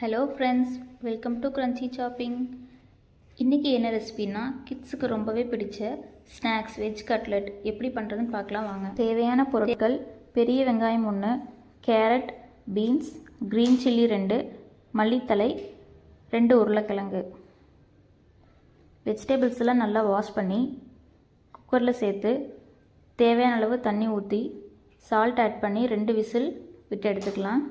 Hello friends welcome to crunchy shopping இன்றைக்கி என்ன ரெசிபின்னா கிட்ஸுக்கு ரொம்பவே பிடிச்ச ஸ்நாக்ஸ் வெஜ் கட்லெட் எப்படி பண்ணுறதுன்னு பார்க்கலாம் வாங்க. தேவையான பொருட்கள் பெரிய வெங்காயம் ஒன்று கேரட் பீன்ஸ் க்ரீன் சில்லி ரெண்டு மல்லித்தலை ரெண்டு உருளைக்கிழங்கு. வெஜிடபிள்ஸ் எல்லாம் நல்லா வாஷ் பண்ணி குக்கரில் சேர்த்து தேவையான அளவு தண்ணி ஊற்றி சால்ட் ஆட் பண்ணி ரெண்டு விசில் விட்டு எடுத்துக்கலாம்.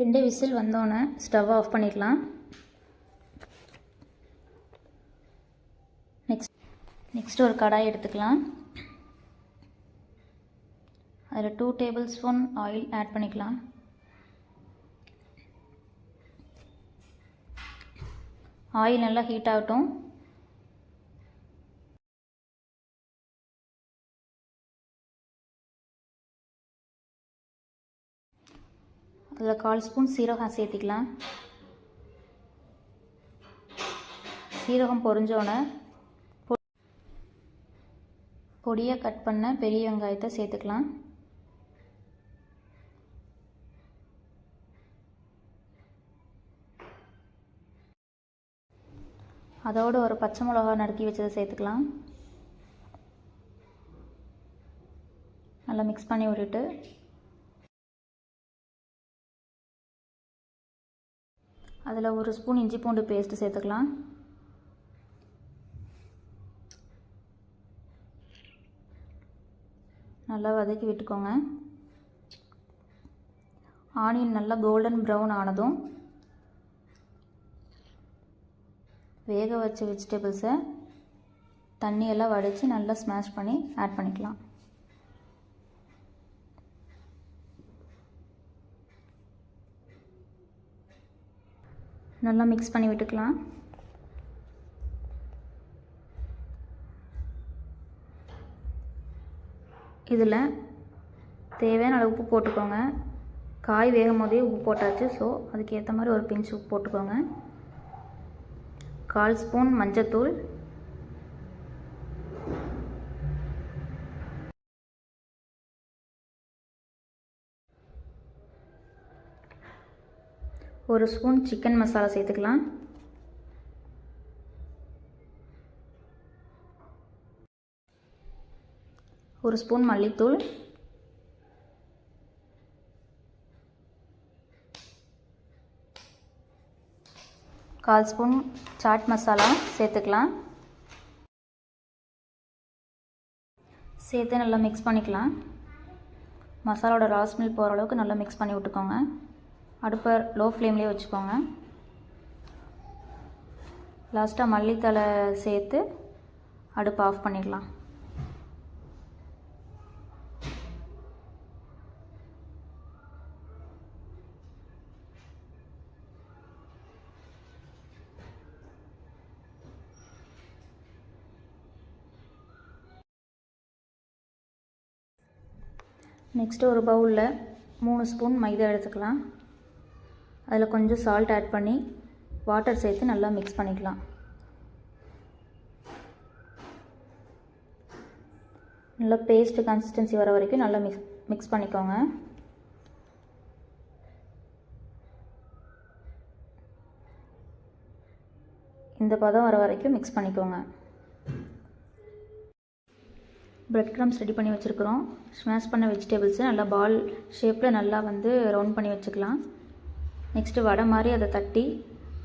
ரெண்டு விசில் வந்தோன்னே ஸ்டவ் ஆஃப் பண்ணிடலாம் நெக்ஸ்ட் நெக்ஸ்ட் ஒரு கடாய் எடுத்துக்கலாம். அதில் two tablespoon oil add பண்ணிக்கலாம். ஆயில் நல்லா ஹீட் ஆகட்டும். அதில் கால் ஸ்பூன் சீரகம் சேர்த்திக்கலாம். சீரகம் பொறிஞ்சோன்னே பொடியாக கட் பண்ண பெரிய வெங்காயத்தை சேர்த்துக்கலாம். அதோடு ஒரு பச்சை மிளகா நறுக்கி வச்சதை சேர்த்துக்கலாம். நல்லா மிக்ஸ் பண்ணி விட்டுட்டு அதில் ஒரு ஸ்பூன் இஞ்சி பூண்டு பேஸ்ட்டு சேர்த்துக்கலாம். நல்லா வதக்கி விட்டுக்கோங்க. ஆனியன் நல்லா கோல்டன் ப்ரௌன் ஆனதும் வேக வச்ச வெஜிடபிள்ஸை தண்ணியெல்லாம் வடித்து நல்லா ஸ்மாஷ் பண்ணி ஆட் பண்ணிக்கலாம். நல்லா மிக்ஸ் பண்ணி விட்டுக்கலாம். இதில் தேவையான அளவு உப்பு போட்டுக்கோங்க. காய் வேகும் போதே உப்பு போட்டாச்சு. ஸோ அதுக்கேற்ற மாதிரி ஒரு பிஞ்ச் உப்பு போட்டுக்கோங்க. கால் ஸ்பூன் மஞ்சத்தூள். ஒரு ஸ்பூன் சிக்கன் மசாலா சேர்த்துக்கலாம். ஒரு ஸ்பூன் மல்லித்தூள். கால் ஸ்பூன் சாட் மசாலா சேர்த்துக்கலாம். சேர்த்து நல்லா மிக்ஸ் பண்ணிக்கலாம். மசாலாவோட ராஸ்மில் போகிற அளவுக்கு நல்லா மிக்ஸ் பண்ணி விட்டுக்கோங்க. அடுப்பை லோ ஃப்ளேம்லேயே வச்சுக்கோங்க. லாஸ்ட்டாக மல்லித்தலை சேர்த்து அடுப்பை ஆஃப் பண்ணிடலாம். நெக்ஸ்ட்டு ஒரு பவுலில் மூணு ஸ்பூன் மைதா எடுத்துக்கலாம். அதில் கொஞ்சம் சால்ட் ஆட் பண்ணி வாட்டர் சேர்த்து நல்லா மிக்ஸ் பண்ணிக்கலாம். நல்லா பேஸ்ட் கன்சிஸ்டன்சி வர வரைக்கும் நல்லா மிக்ஸ் மிக்ஸ் பண்ணிக்கோங்க. இந்த பதம் வர வரைக்கும் மிக்ஸ் பண்ணிக்கோங்க. ப்ரெட் க்ரம்ஸ் ரெடி பண்ணி வச்சுருக்குறோம். ஸ்மாஷ் பண்ண வெஜிடபிள்ஸை நல்லா பால் ஷேப்பில் நல்லா வந்து ரவுண்ட் பண்ணி வச்சுக்கலாம். நெக்ஸ்ட்டு வடை மாதிரி அதை தட்டி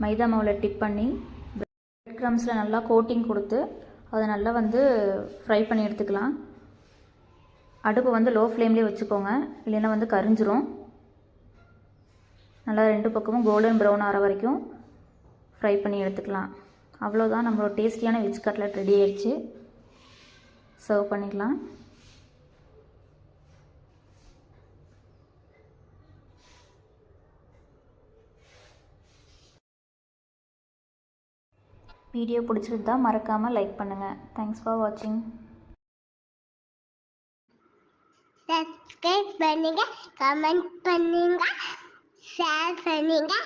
மைதா மாவில் டிப் பண்ணி பிரெட் க்ரம்ஸில் நல்லா கோட்டிங் கொடுத்து அதை நல்லா வந்து ஃப்ரை பண்ணி எடுத்துக்கலாம். அடுப்பு வந்து லோ ஃப்ளேம்லேயே வச்சுக்கோங்க. இல்லைன்னா வந்து கரிஞ்சிரும். நல்லா ரெண்டு பக்கமும் கோல்டன் ப்ரௌன் ஆகிற வரைக்கும் ஃப்ரை பண்ணி எடுத்துக்கலாம். அவ்வளோதான் நம்மளோட டேஸ்டியான வெஜ் கட்லட் ரெடி ஆயிடுச்சு. சர்வ் பண்ணிக்கலாம். வீடியோ பிடிச்சிருந்தா மறக்காமல் லைக் பண்ணுங்கள் தேங்க்ஸ் ஃபார் வாட்சிங் சப்ஸ்கிரைப் பண்ணுங்கள் கமெண்ட் பண்ணுங்கள் ஷேர் பண்ணுங்கள்